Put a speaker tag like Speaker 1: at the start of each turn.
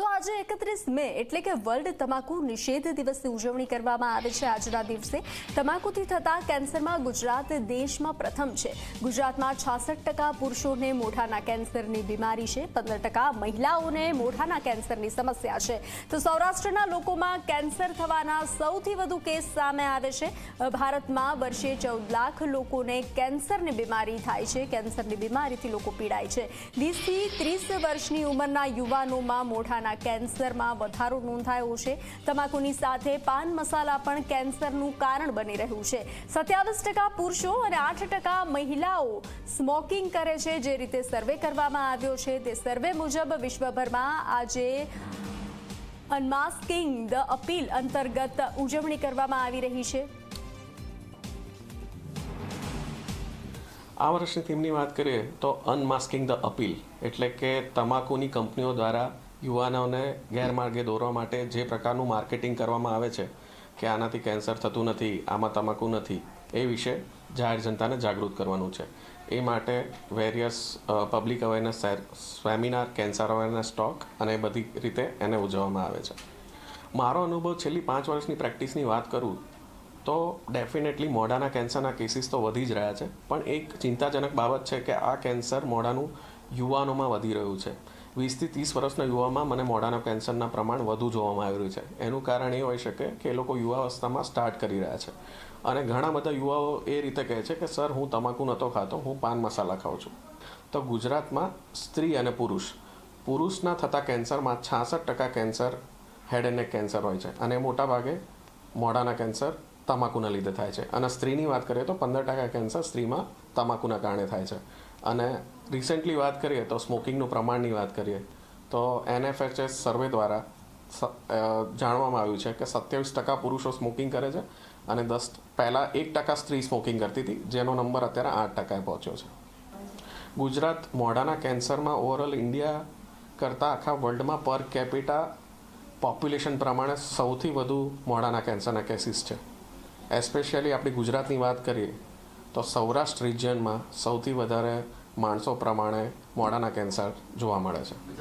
Speaker 1: તો આજે એકત્રીસ મે એટલે કે વર્લ્ડ તમાકુ નિષેધ દિવસની ઉજવણી કરવામાં આવે છે આજના દિવસે. તમાકુથી થતા કેન્સરમાં ગુજરાત દેશમાં પ્રથમ છે. ગુજરાતમાં છાસઠ ટકા પુરુષોને મોઢાના કેન્સરની બીમારી છે, પંદર ટકા મહિલાઓને મોઢાના કેન્સરની સમસ્યા છે. તો સૌરાષ્ટ્રના લોકોમાં કેન્સર થવાના સૌથી વધુ કેસ સામે આવે છે. ભારતમાં વર્ષે ચૌદ લાખ લોકોને કેન્સરની બીમારી થાય છે. કેન્સરની બીમારીથી લોકો પીડાય છે. વીસથી ત્રીસ વર્ષની ઉંમરના યુવાનોમાં મોઢાના કેન્સરમાં વધારો નોંધાયો છે. તમાકુની સાથે પાન મસાલા પણ કેન્સરનું કારણ બની રહ્યું છે. સત્યાવીસ ટકા પુરુષો અને આઠ ટકા મહિલાઓ સ્મોકિંગ કરે છે. જે રીતે સર્વે કરવામાં આવ્યો છે તે સર્વે મુજબ વિશ્વભરમાં આજે અનમાસ્કિંગ ધ અપીલ અંતર્ગત ઉજવણી કરવામાં આવી રહી છે.
Speaker 2: આ વર્ષની થીમની વાત કરીએ તો અનમાસ્કિંગ ધ અપીલ એટલે કે તમાકુની કંપનીઓ દ્વારા યુવાનોને ગેરમાર્ગે દોરવા માટે જે પ્રકારનું માર્કેટિંગ કરવામાં આવે છે કે આનાથી કેન્સર થતું નથી, આમાં તમાકુ નથી, એ વિશે જાહેર જનતાને જાગૃત કરવાનું છે. એ માટે various public awareness seminar, cancer awareness talk અને બધી રીતે એને ઉજવવામાં આવે છે. મારો અનુભવ છેલ્લી પાંચ વર્ષની પ્રેક્ટિસની વાત કરું તો ડેફિનેટલી મોઢાના કેન્સરના કેસીસ તો વધી જ રહ્યા છે, પણ એક ચિંતાજનક બાબત છે કે આ કેન્સર મોઢાનું યુવાનોમાં વધી રહ્યું છે. વીસથી ત્રીસ વર્ષના યુવામાં મને મોઢાના કેન્સરના પ્રમાણ વધુ જોવામાં આવી રહ્યું છે. એનું કારણ એ હોઈ શકે કે એ લોકો યુવાવસ્થામાં સ્ટાર્ટ કરી રહ્યા છે. અને ઘણા બધા યુવાઓ એ રીતે કહે છે કે, સર, હું તમાકુ નહોતો ખાતો, હું પાન મસાલા ખાઉં છું. તો ગુજરાતમાં સ્ત્રી અને પુરુષ. પુરુષના થતા કેન્સરમાં છાસઠ ટકા cancer head and neck cancer હોય છે. અને મોટાભાગે મોઢાના કેન્સર તમાકુના લીધે થાય છે. અને સ્ત્રીની વાત કરીએ તો પંદર ટકા કેન્સર સ્ત્રીમાં તમાકુના કારણે થાય છે. અને રિસેન્ટલી વાત કરીએ તો સ્મોકિંગનું પ્રમાણની વાત કરીએ તો એનએફએચએસ સર્વે દ્વારા જાણવામાં આવ્યું છે કે સત્યાવીસ ટકા પુરુષો સ્મોકિંગ કરે છે અને દસ, પહેલાં એક ટકા સ્ત્રી સ્મોકિંગ કરતી હતી, જેનો નંબર અત્યારે આઠ ટકાએ પહોંચ્યો છે. ગુજરાત મોઢાના કેન્સરમાં ઓવરઓલ ઇન્ડિયા કરતાં આખા વર્લ્ડમાં પર કેપિટા પોપ્યુલેશન પ્રમાણે સૌથી વધુ મોઢાના કેન્સરના કેસીસ છે. એસ્પેશિયલી આપણી ગુજરાતની વાત કરીએ તો સૌરાષ્ટ્ર રિજિયનમાં સૌથી વધારે માણસો પ્રમાણે મોઢાના કેન્સર જોવા મળે છે.